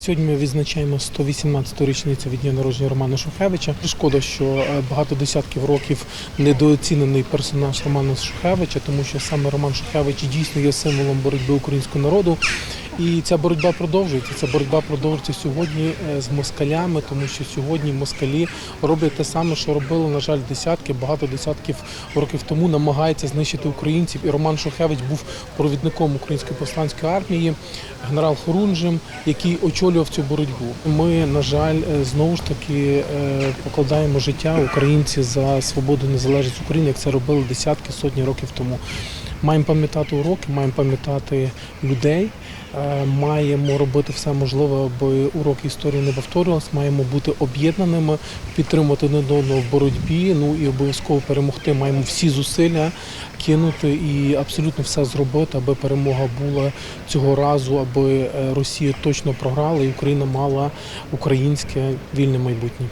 Сьогодні ми відзначаємо 118-ту річницю від дня народження Романа Шухевича. Шкода, що е, багато десятків років недооцінений персонаж Романа Шухевича, тому що саме Роман Шухевич дійсно є символом боротьби українського народу. І ця боротьба продовжується. Ця боротьба продовжується сьогодні е, з москалями, тому що сьогодні москалі роблять те саме, що робили, на жаль, десятки, багато десятків років тому намагаються знищити українців. І Роман Шухевич був провідником української повстанської армії, генерал Хорунжим, який очолював цю боротьбу. Ми, на жаль, е, знову ж таки е, покладаємо життя українці за свободу і незалежність України, як це робили десятки, сотні років тому. Маємо пам'ятати уроки, маємо пам'ятати людей, маємо робити все можливе, аби уроки історії не повторювалися. Маємо бути об'єднаними, підтримувати один одного в боротьбі. Ну і обов'язково перемогти. Маємо всі зусилля кинути і абсолютно все зробити, аби перемога була цього разу, аби е, Росія точно програла і Україна мала українське вільне майбутнє.